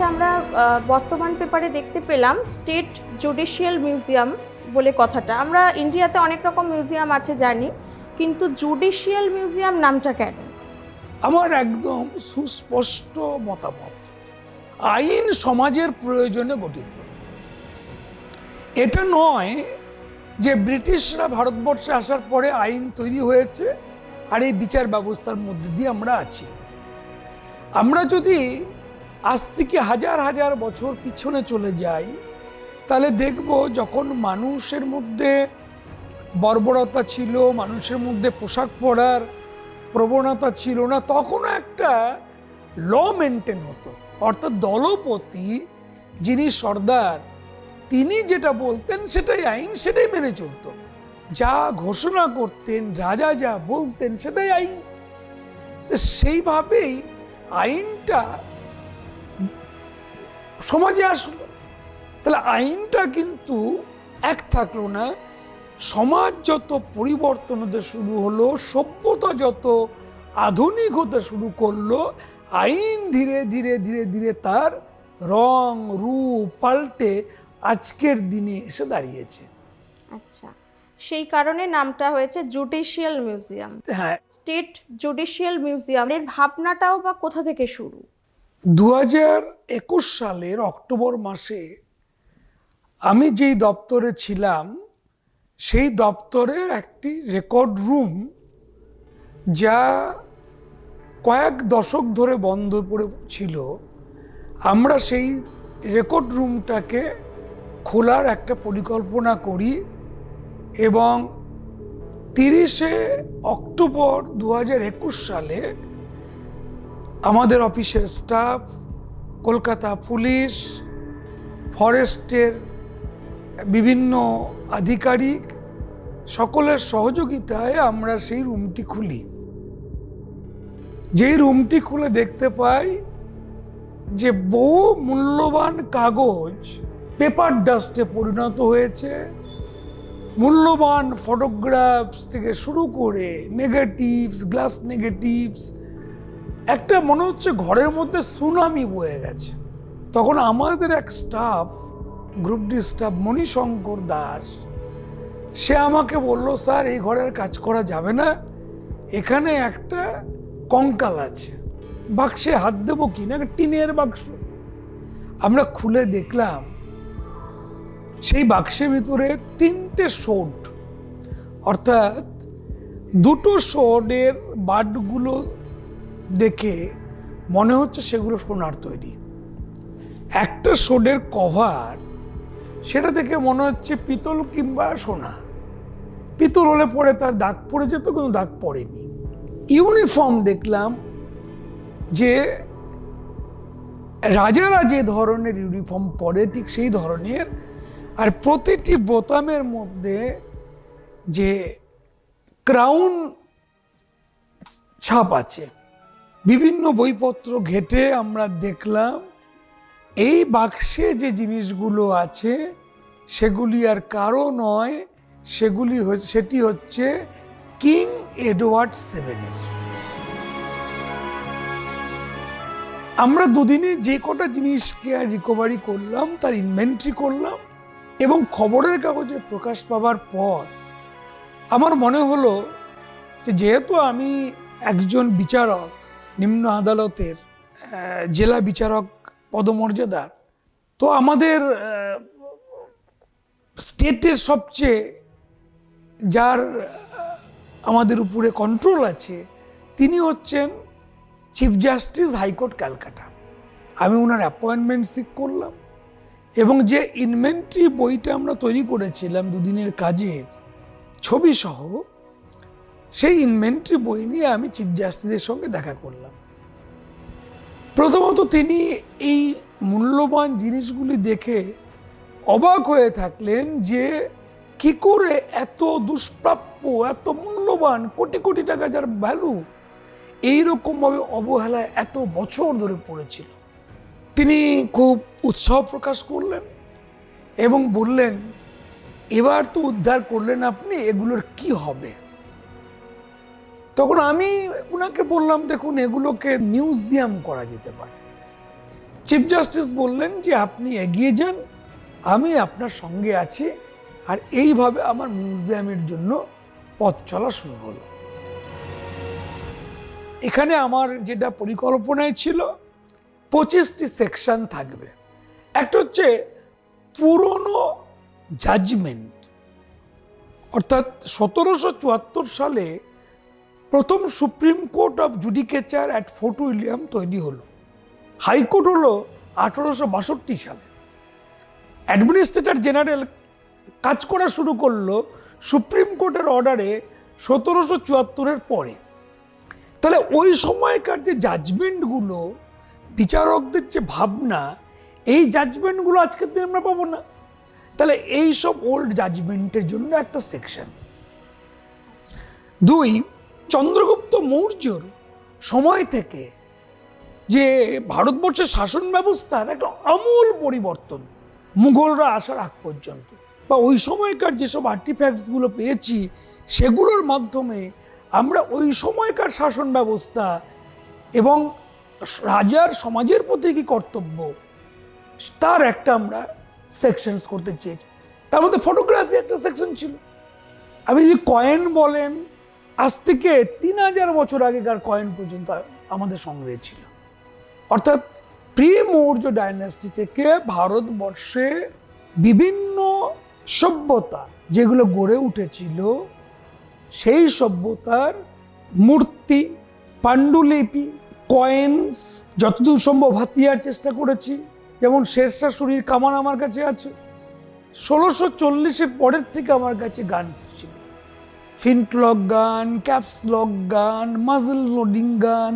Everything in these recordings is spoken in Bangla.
আচ্ছা আমরা বর্তমান পেপারে দেখতে পেলাম স্টেট জুডিশিয়াল মিউজিয়াম বলে কথাটা। আমরা ইন্ডিয়াতে অনেক রকম মিউজিয়াম আছে জানি, কিন্তু জুডিশিয়াল মিউজিয়াম নামটা কেন? আমার একদম সুস্পষ্ট মতামত। আইন সমাজের প্রয়োজনে গঠিত। এটা নয় যে ব্রিটিশরা ভারতবর্ষে আসার পরে আইন তৈরি হয়েছে আর এই বিচার ব্যবস্থার মধ্যে দিয়ে আমরা আছি। আমরা যদি আজ থেকে হাজার হাজার বছর পিছনে চলে যাই, তাহলে দেখব যখন মানুষের মধ্যে বর্বরতা ছিল, মানুষের মধ্যে পোশাক পরার প্রবণতা ছিল না, তখনও একটা ল মেনটেন হতো। অর্থাৎ দলপতি যিনি সর্দার, তিনি যেটা বলতেন সেটাই আইন সেটাই মেনে চলতো। যা ঘোষণা করতেন, রাজা যা বলতেন সেটাই আইন। তো সেইভাবেই আইনটা সমাজে আসলো তাহলে আইনটা কিন্তু এক থাকল না। সমাজ যত পরিবর্তন হতে শুরু হলো সভ্যতা যত আধুনিক হতে শুরু করল আইন ধীরে ধীরে ধীরে ধীরে তার রং রূপ পাল্টে আজকের দিনে এসে দাঁড়িয়েছে। আচ্ছা সেই কারণে নামটা হয়েছে জুডিশিয়াল মিউজিয়াম। হ্যাঁ। স্টেট জুডিশিয়াল মিউজিয়াম এর ভাবনাটাও বা কোথা থেকে শুরু? দু একুশ সালের অক্টোবর মাসে আমি যেই দপ্তরে ছিলাম, সেই দপ্তরের একটি রেকর্ড রুম যা কয়েক দশক ধরে বন্ধ পড়ে ছিল, আমরা সেই রেকর্ড রুমটাকে খোলার একটা পরিকল্পনা করি এবং তিরিশে অক্টোবর দু হাজার একুশ সালে আমাদের অফিসের স্টাফ, কলকাতা পুলিশ, ফরেস্টের বিভিন্ন আধিকারিক, সকলের সহযোগিতায় আমরা সেই রুমটি খুলি। যেই রুমটি খুলে দেখতে পাই যে বহু মূল্যবান কাগজ পেপার ডাস্টে পরিণত হয়েছে। মূল্যবান ফটোগ্রাফস থেকে শুরু করে নেগেটিভস, গ্লাস নেগেটিভস একটা মনে হচ্ছে ঘরের মধ্যে সুনামি বয়ে গেছে। তখন আমাদের এক staff group D staff Manishankar Das, সে আমাকে বলল, স্যার, এই ঘরের কাজ করা যাবে না। এখানে একটা কঙ্কাল আছে। বাক্সে হাত দেবো কি না? টিনের বাক্স। আমরা খুলে দেখলাম, সেই বাক্সের ভিতরে তিনটে শোট অর্থাৎ দুটো শোডের বার্ডগুলো দেখে মনে হচ্ছে সেগুলো সোনার তৈরি। একটা শোডের কভার, সেটা দেখে মনে হচ্ছে পিতল কিংবা সোনা। পিতল হলে পরে তার দাগ পড়ে যেত, কিন্তু দাগ পড়েনি। ইউনিফর্ম দেখলাম যে রাজারা যে ধরনের ইউনিফর্ম পরে ঠিক সেই ধরনের, আর প্রতিটি বোতামের মধ্যে যে ক্রাউন ছাপ আছে বিভিন্ন বইপত্র ঘেটে আমরা দেখলাম, এই বাক্সে যে জিনিসগুলো আছে, সেগুলি আর কারও নয়, সেগুলি সেটি হচ্ছে কিং এডওয়ার্ড সেভেনের। আমরা দুদিনে যে কটা জিনিসকে রিকভারি করলাম, তার ইনভেন্ট্রি করলাম এবং খবরের কাগজে প্রকাশ পাবার পর আমার মনে হলো যে যেহেতু আমি একজন বিচারক নিম্ন আদালতের জেলা বিচারক পদমর্যাদার তো আমাদের স্টেটের সবচেয়ে যার আমাদের উপরে কন্ট্রোল আছে, তিনি হচ্ছেন চিফ জাস্টিস হাইকোর্ট ক্যালকাটা আমি ওনার অ্যাপয়েন্টমেন্ট সিক করলাম এবং যে ইনভেন্ট্রি বইটা আমরা তৈরি করেছিলাম দুদিনের কাজের ছবি সহ সেই ইনভেন্টরি বই নিয়ে আমি চিফ জাস্টিসের সঙ্গে দেখা করলাম। প্রথমত তিনি এই মূল্যবান জিনিসগুলি দেখে অবাক হয়ে থাকলেন যে কি করে এত দুষ্প্রাপ্য, এত মূল্যবান, কোটি কোটি টাকা যার ভ্যালু এইরকমভাবে অবহেলায় এত বছর ধরে পড়েছিল। তিনি খুব উৎসাহ প্রকাশ করলেন এবং বললেন, এবার তো উদ্ধার করলেন আপনি, এগুলোর কি হবে? তখন আমি ওনাকে বললাম, দেখুন, এগুলোকে মিউজিয়াম করা যেতে পারে। চিফ জাস্টিস বললেন যে, আপনি এগিয়ে যান, আমি আপনার সঙ্গে আছি। আর এইভাবে আমার মিউজিয়ামের জন্য পথ চলা শুরু হলো। এখানে আমার যেটা পরিকল্পনায় ছিল, পঁচিশটি সেকশন থাকবে। একটা হচ্ছে পুরনো জাজমেন্ট। অর্থাৎ সতেরোশো চুয়াত্তর সালে প্রথম supreme court of judicature at fort William তৈরি হলো। হাইকোর্ট হলো আঠেরোশো বাষট্টি সালে। অ্যাডমিনিস্ট্রেটর জেনারেল কাজ করা শুরু করল সুপ্রিম কোর্টের অর্ডারে সতেরোশো চুয়াত্তরের পরে। তাহলে ওই সময়কার যে জাজমেন্টগুলো, বিচারকদের যে ভাবনা, এই জাজমেন্টগুলো আজকের দিনে আমরা পাবো না। তাহলে এই সব ওল্ড জাজমেন্টের জন্য একটা সেকশন। দুই চন্দ্রগুপ্ত মৌর্যর সময় থেকে যে ভারতবর্ষের শাসন ব্যবস্থার একটা আমূল পরিবর্তন মুঘলরা আসার আগ পর্যন্ত, বা ওই সময়কার যেসব আর্টিফ্যাক্টসগুলো পেয়েছি, সেগুলোর মাধ্যমে আমরা ওই সময়কার শাসন ব্যবস্থা এবং রাজার সমাজের প্রতি কী কর্তব্য, তার একটা আমরা সেকশনস করতে চেয়েছি। তার মধ্যে ফটোগ্রাফি একটা সেকশন ছিল। আপনি যদি কয়েন বলেন আজ থেকে তিন হাজার বছর আগেকার কয়েন পর্যন্ত আমাদের সংগ্রহে ছিল। অর্থাৎ প্রি মৌর্য ডাইনাস্টি থেকে ভারতবর্ষে বিভিন্ন সভ্যতা যেগুলো গড়ে উঠেছিল, সেই সভ্যতার মূর্তি, পাণ্ডুলিপি কয়েন্স যতদূর সম্ভব হাতিয়ার চেষ্টা করেছি, যেমন শেরশাহ শরীর কামান আমার কাছে আছে, ষোলোশো চল্লিশের পরের থেকে আমার কাছে গান ছিল। ফিনক্লক gun caps lock gun muzzle loading gun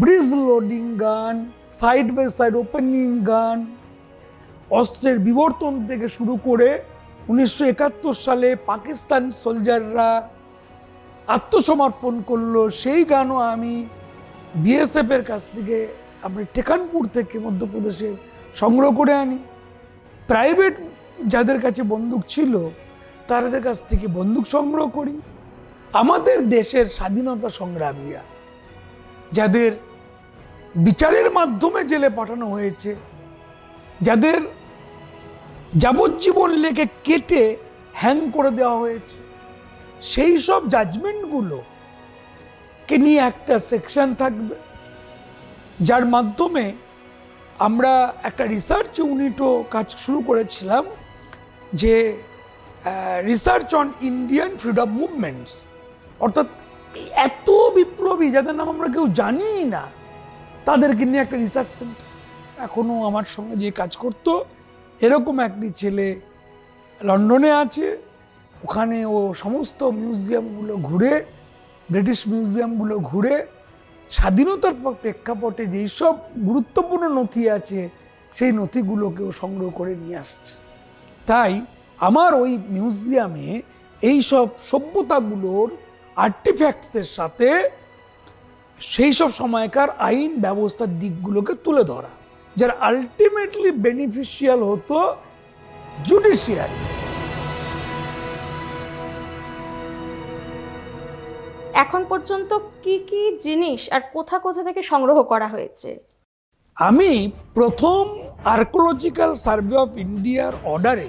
breech loading gun side by side opening gun অস্ত্রের বিবর্তন থেকে শুরু করে উনিশশো একাত্তর সালে পাকিস্তান সোলজাররা আত্মসমর্পণ করল। সেই গানও আমি বিএসএফের কাছ থেকে আপনি টেকানপুর থেকে মধ্যপ্রদেশের সংগ্রহ করে আনি। প্রাইভেট যাদের কাছে বন্দুক ছিল, তাদের কাছ থেকে বন্দুক সংগ্রহ করি। আমাদের দেশের স্বাধীনতা সংগ্রামীরা, যাদের বিচারের মাধ্যমে জেলে পাঠানো হয়েছে, যাদের যাবজ্জীবন লেগে কেটে হ্যাং করে দেওয়া হয়েছে, সেই সব জাজমেন্টগুলো কে নিয়ে একটা সেকশন থাকবে, যার মাধ্যমে আমরা একটা রিসার্চ ইউনিটও কাজ শুরু করেছিলাম যে research on Indian freedom movements অর্থাৎ এত বিপ্লবী যাদের নাম আমরা কেউ জানিই না, তাদেরকে নিয়ে একটা রিসার্চ সেন্টার এখনও আমার সঙ্গে যে কাজ করতো, এরকম একটি ছেলে লন্ডনে আছে, ওখানে ও সমস্ত মিউজিয়ামগুলো ঘুরে ব্রিটিশ মিউজিয়ামগুলো ঘুরে, স্বাধীনতার প্রেক্ষাপটে যেই সব গুরুত্বপূর্ণ নথি আছে, সেই নথিগুলোকেও সংগ্রহ করে নিয়ে আসছে। তাই আমার ওই মিউজিয়ামে এই সব সভ্যতাগুলোর আর্টিফ্যাক্টসের সাথে সেই সব সময়কার আইন ব্যবস্থার দিকগুলোকে তুলে ধরা যার আলটিমেটলি বেনিফিশিয়াল হতো জুডিশিয়ারি এখন পর্যন্ত কি কি জিনিস আর কোথা কোথা থেকে সংগ্রহ করা হয়েছে? আমি প্রথম আর্কোলজিক্যাল সার্ভে অফ ইন্ডিয়ার অর্ডারে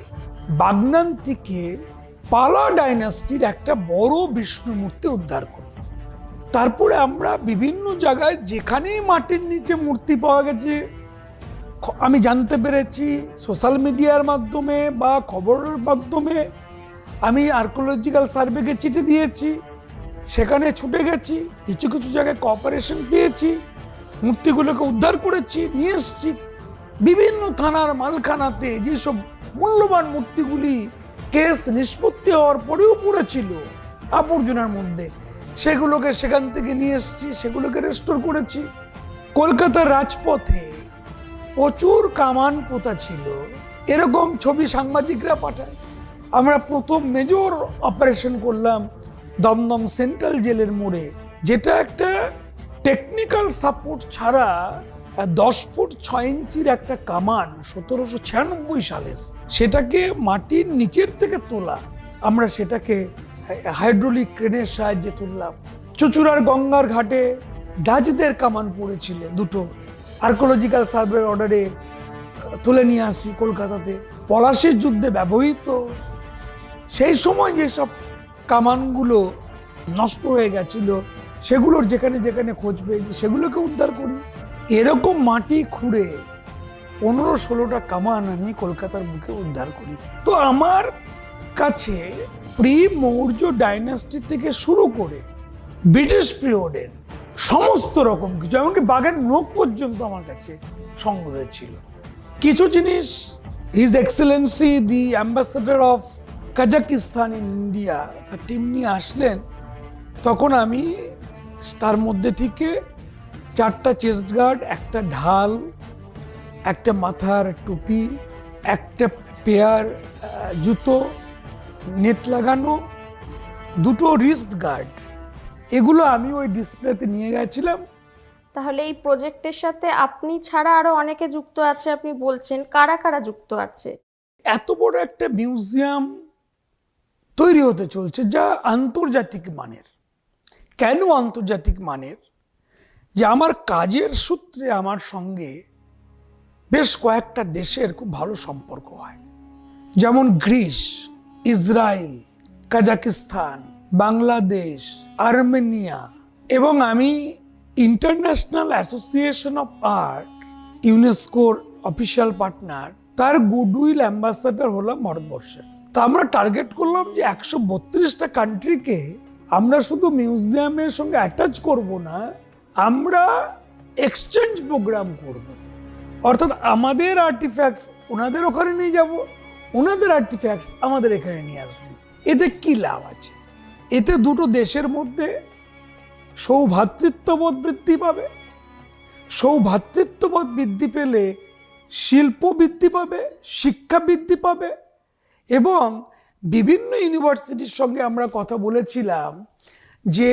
বাগনান থেকে পালা ডাইনাস্টির একটা বড় বিষ্ণু মূর্তি উদ্ধার করি তারপরে আমরা বিভিন্ন জায়গায় যেখানেই মাটির নিচে মূর্তি পাওয়া গেছে আমি জানতে পেরেছি সোশ্যাল মিডিয়ার মাধ্যমে বা খবরের মাধ্যমে, আমি আর্কোলজিক্যাল সার্ভেকে চিঠি দিয়েছি, সেখানে ছুটে গেছি, কিছু কিছু জায়গায় কোঅপারেশন পেয়েছি, মূর্তিগুলোকে উদ্ধার করেছি, নিয়ে এসেছি। বিভিন্ন থানার মালখানাতে যেসব মূল্যবান মূর্তিগুলি কেস নিষ্পত্তি হওয়ার পরেও পড়েছিল আবর্জনার মধ্যে। সেগুলোকে সেখান থেকে নিয়ে এসেছি, সেগুলোকে রেস্টোর করেছি। কলকাতার রাজপথে প্রচুর কামান পোতা ছিল। এরকম ছবি সাংবাদিকরা পাঠায়। আমরা প্রথম মেজর অপারেশন করলাম দমদম সেন্ট্রাল জেলের মোড়ে, যেটা একটা টেকনিক্যাল সাপোর্ট ছাড়া দশ ফুট ছয় ইঞ্চির একটা কামান সতেরোশো ছিয়ানব্বই সালের। সেটাকে মাটির নিচের থেকে তোলা। আমরা সেটাকে হাইড্রোলিক ক্রেনের সাহায্যে তুললাম। চুচুড়ার গঙ্গার ঘাটে ডাচদের কামান পড়েছিল দুটো। আর্কোলজিক্যাল সার্ভের অর্ডারে তুলে নিয়ে আসি কলকাতাতে। পলাশির যুদ্ধে ব্যবহৃত। সেই সময় যেসব কামানগুলো নষ্ট হয়ে গেছিল, সেগুলোর যেখানে যেখানে খোঁজ পেয়েছি, সেগুলোকে উদ্ধার করি। এরকম মাটি খুঁড়ে পনেরো ষোলোটা কামান আমি কলকাতার বুকে উদ্ধার করি। তো আমার কাছে প্রি মৌর্য ডাইনাস্টি থেকে শুরু করে ব্রিটিশ পিরিয়ডের সমস্ত রকম কিছু, এমনকি বাঘের নখ পর্যন্ত আমার কাছে সংগ্রহ ছিল কিছু জিনিস his excellency the ambassador of Kazakhstan in India তার টিম নিয়ে আসলেন। তখন আমি তার মধ্যে থেকে চারটা চেস্ট গার্ড একটা ঢাল একটা মাথার টুপি একটা পেয়ার জুতো নেট লাগানো দুটো রিস্ট গার্ড এগুলো আমি ওই ডিসপ্লেতে নিয়ে গেছিলাম। তাহলে এই প্রজেক্টের সাথে আপনি ছাড়া আরও অনেকে যুক্ত আছে আপনি বলছেন কারা কারা যুক্ত আছে? এত বড় একটা মিউজিয়াম তৈরি হতে চলছে যা আন্তর্জাতিক মানের। কেন আন্তর্জাতিক মানের? যে আমার কাজের সূত্রে আমার সঙ্গে বেশ কয়েকটা দেশের খুব ভালো সম্পর্ক হয়। যেমন Greece, Israel, Kazakhstan, Bangladesh, Armenia এবং আমি ইন্টারন্যাশনাল অ্যাসোসিয়েশন অফ আর্ট, ইউনেস্কোর অফিসিয়াল পার্টনার, তার গুডউইল অ্যাম্বাসাডার হলাম ভারতবর্ষের। তা আমরা টার্গেট করলাম যে একশো বত্রিশটা কান্ট্রিকে আমরা শুধু মিউজিয়ামের সঙ্গে অ্যাটাচ করব না, আমরা এক্সচেঞ্জ প্রোগ্রাম করব। অর্থাৎ আমাদের আর্টিফ্যাক্টস ওনাদের ওখানে নিয়ে যাব ওনাদের আর্টিফ্যাক্টস আমাদের এখানে নিয়ে আসব। এতে কি লাভ আছে? এতে দুটো দেশের মধ্যে সৌভ্রাতৃত্ববোধ বৃদ্ধি পাবে। সৌভ্রাতৃত্ববোধ বৃদ্ধি পেলে শিল্প বৃদ্ধি পাবে, শিক্ষা বৃদ্ধি পাবে এবং বিভিন্ন ইউনিভার্সিটির সঙ্গে আমরা কথা বলেছিলাম যে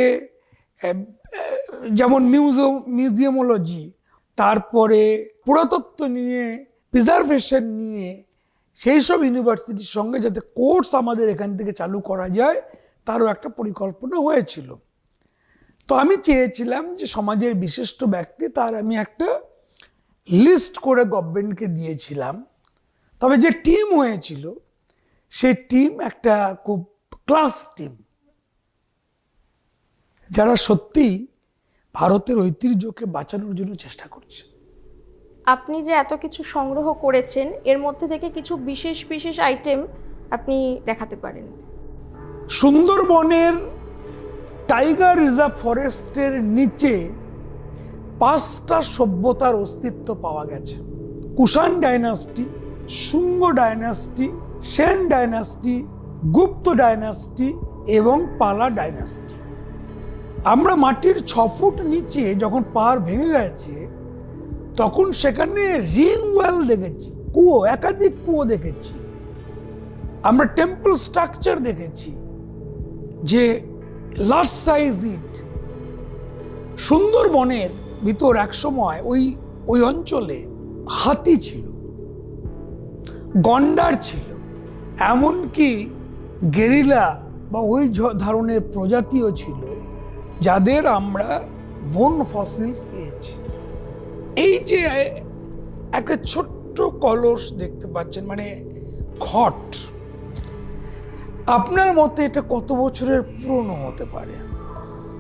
যেমন মিউজিয়াম মিউজিয়ামোলজি তারপরে পুরাতত্ত্ব নিয়ে প্রিজার্ভেশন নিয়ে সেই সব ইউনিভার্সিটির সঙ্গে যাতে কোর্স আমাদের এখান থেকে চালু করা যায়, তারও একটা পরিকল্পনা হয়েছিল। তো আমি চেয়েছিলাম যে সমাজের বিশিষ্ট ব্যক্তি তার আমি একটা লিস্ট করে গভর্নমেন্টকে দিয়েছিলাম। তবে যে টিম হয়েছিল সেই টিম একটা খুব ক্লাস টিম যারা সত্যি ভারতের ঐতিহ্যকে বাঁচানোর জন্য চেষ্টা করছে। আপনি যে এত কিছু সংগ্রহ করেছেন এর মধ্যে থেকে কিছু বিশেষ বিশেষ আইটেম আপনি দেখাতে পারেন। সুন্দরবনের টাইগার রিজার্ভ ফরেস্টের নিচে পাঁচটা সভ্যতার অস্তিত্ব পাওয়া গেছে। Kushan dynasty Shunga dynasty Sen dynasty Gupta dynasty এবং পালা ডাইনাস্টি। আমরা মাটির ছ ফুট নিচে যখন পাহাড় ভেঙে গেছে, তখন সেখানে রিং ওয়েল দেখেছি, কুয়ো, একাধিক কুয়ো দেখেছি। আমরা টেম্পল স্ট্রাকচার দেখেছি, যে লার্জ সাইজ ইট সুন্দরবনের ভিতর এক সময় ওই ওই অঞ্চলে হাতি ছিল, গন্ডার ছিল, এমনকি গেরিলা বা ওই ধরনের প্রজাতিও ছিল। যাদের আমরা বোন ফসিলস পেয়েছি। এই যে একটা ছোট্ট কলস দেখতে পাচ্ছেন মানে ঘট আপনার মতে এটা কত বছরের পুরনো হতে পারে?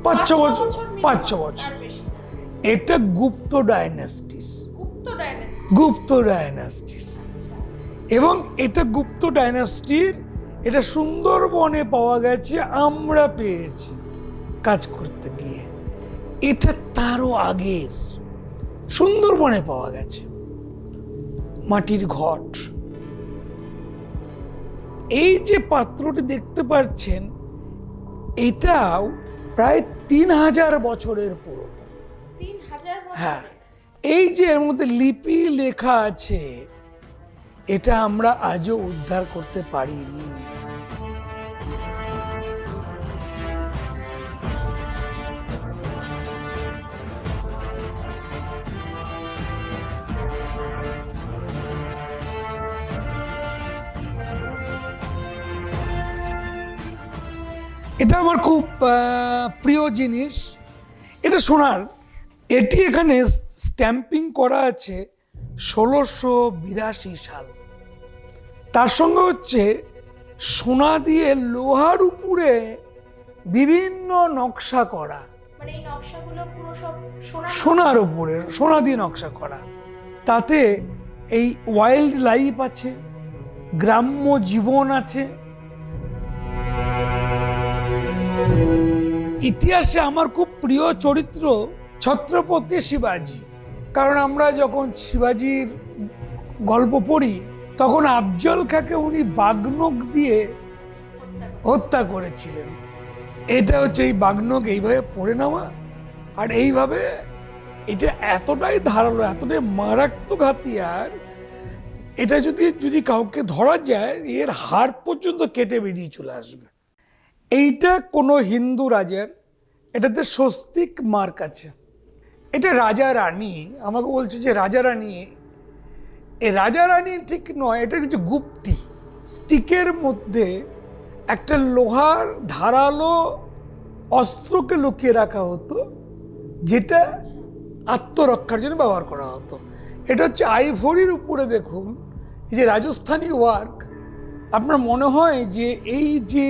পাঁচ ছ বছর পাঁচ ছ বছর। এটা গুপ্ত ডাইনাস্টিস গুপ্ত ডাইনাস্টিস এবং এটা গুপ্ত ডাইনাস্টির এটা সুন্দরবনে পাওয়া গেছে আমরা পেয়েছি। কাজ করতে গিয়ে এটা তারও আগের সুন্দরবনে পাওয়া গেছে। মাটির ঘট। এই যে পাত্রটি দেখতে পাচ্ছেন এটাও প্রায় তিন হাজার বছরের পুরনো। হ্যাঁ এই যে এর মধ্যে লিপি লেখা আছে এটা আমরা আজও উদ্ধার করতে পারিনি। এটা আমার খুব প্রিয় জিনিস। এটা শোনার এটি এখানে স্ট্যাম্পিং করা আছে ষোলোশো বিরাশি সাল। তার সঙ্গে হচ্ছে সোনা দিয়ে লোহার উপরে বিভিন্ন নকশা করা। মানে সোনার উপরে? সোনা দিয়ে নকশা করা। তাতে এই ওয়াইল্ড লাইফ আছে গ্রাম্য জীবন আছে ইতিহাসে আমার খুব প্রিয় চরিত্র ছত্রপতি শিবাজি। কারণ আমরা যখন শিবাজির গল্প পড়ি, তখন আফজল খাকে উনি বাগনক দিয়ে হত্যা করেছিলেন। এটা হচ্ছে এই বাগনক এইভাবে পড়ে নেওয়া আর এইভাবে এটা এতটাই ধারালো, এতটাই মারাত্মক হাতিয়ার, এটা যদি যদি কাউকে ধরা যায়, এর হাড় পর্যন্ত কেটে বেরিয়ে চলে আসবে। এইটা কোনো হিন্দু রাজার, এটাতে স্বস্তিক মার্ক আছে। এটা রাজা রানী, আমাকে বলছে যে রাজা রানী, এ রাজা রানী ঠিক নয়, এটা কিছু গুপ্তি। স্টিকের মধ্যে একটা লোহার ধারালো অস্ত্রকে লুকিয়ে রাখা হতো, যেটা আত্মরক্ষার জন্য ব্যবহার করা হতো। এটা হচ্ছে আইভরির উপরে দেখুন, এই যে রাজস্থানী ওয়ার্ক, আপনার মনে হয় যে এই যে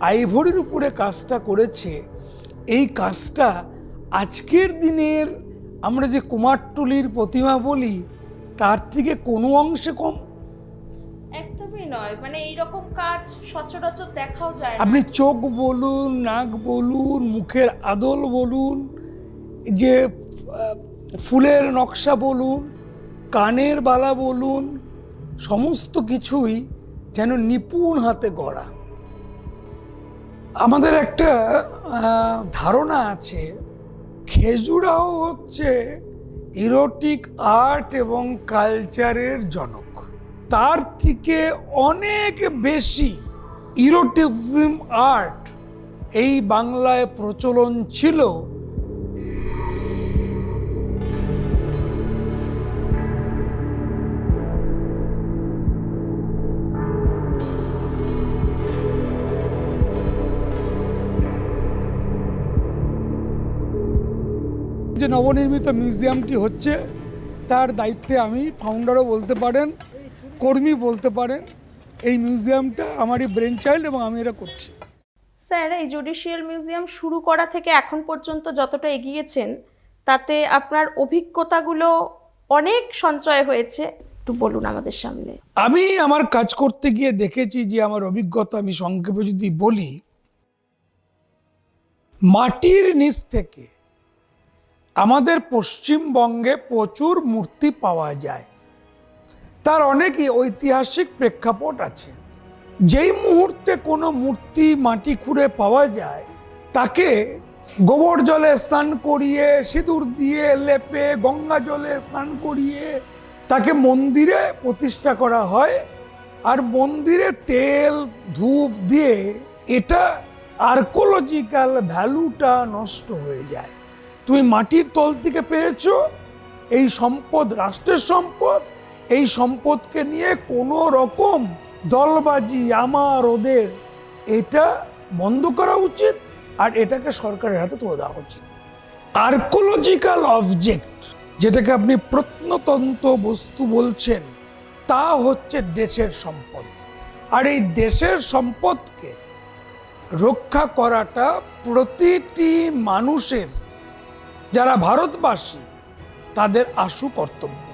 আইভরির উপরে কাজটা করেছে এই কাজটা আজকের দিনের আমরা যে কুমারটুলির প্রতিমা বলি তার থেকে কোনো অংশে কম? একদমই নয়। মানে এইরকম কাজ সচরাচর দেখাও যায় আপনি চোখ বলুন নাক বলুন মুখের আদল বলুন যে ফুলের নকশা বলুন কানের বালা বলুন সমস্ত কিছুই যেন নিপুণ হাতে গড়া। আমাদের একটা ধারণা আছে। খেজুরাও হচ্ছে ইরোটিক আর্ট এবং কালচারের জনক। তার থেকে অনেক বেশি ইরোটিজম আর্ট এই বাংলায় প্রচলন ছিল যে নবনির্মিত মিউজিয়ামটি হচ্ছে তার দায়িত্বে আমি ফাউন্ডারও বলতে পারেন কর্মী বলতে পারেন এই মিউজিয়ামটা আমারই ব্রেন চাইল্ড এবং আমি এটা করছি। স্যার এই জুডিশিয়াল মিউজিয়াম শুরু করা থেকে এখন পর্যন্ত যতটা এগিয়েছেন তাতে আপনার অভিজ্ঞতাগুলো অনেক সঞ্চয় হয়েছে। একটু বলুন আমাদের সামনে। আমি আমার কাজ করতে গিয়ে দেখেছি যে আমার অভিজ্ঞতা আমি সংক্ষেপে যদি বলি মাটির নিচ থেকে আমাদের পশ্চিমবঙ্গে প্রচুর মূর্তি পাওয়া যায়। তার অনেকই ঐতিহাসিক প্রেক্ষাপট আছে। যেই মুহূর্তে কোনো মূর্তি মাটি খুঁড়ে পাওয়া যায়, তাকে গোবর জলে স্নান করিয়ে, সিঁদুর দিয়ে লেপে, গঙ্গা জলে স্নান করিয়ে তাকে মন্দিরে প্রতিষ্ঠা করা হয় আর মন্দিরে তেল, ধূপ দিয়ে এটা আর্কোলজিক্যাল ভ্যালুটা নষ্ট হয়ে যায়। তুমি মাটির তল থেকে পেয়েছ, এই সম্পদ, রাষ্ট্রের সম্পদ, এই সম্পদকে নিয়ে কোনো রকম দলবাজি, আমার, ওদের, এটা বন্ধ করা উচিত আর এটাকে সরকারের হাতে তুলে দেওয়া উচিত। আর্কোলজিক্যাল অবজেক্ট যেটাকে আপনি প্রত্নতন্ত্র বস্তু বলছেন, তা হচ্ছে দেশের সম্পদ। আর এই দেশের সম্পদকে রক্ষা করাটা প্রতিটি মানুষের যারা ভারতবাসী তাদের আশু কর্তব্য।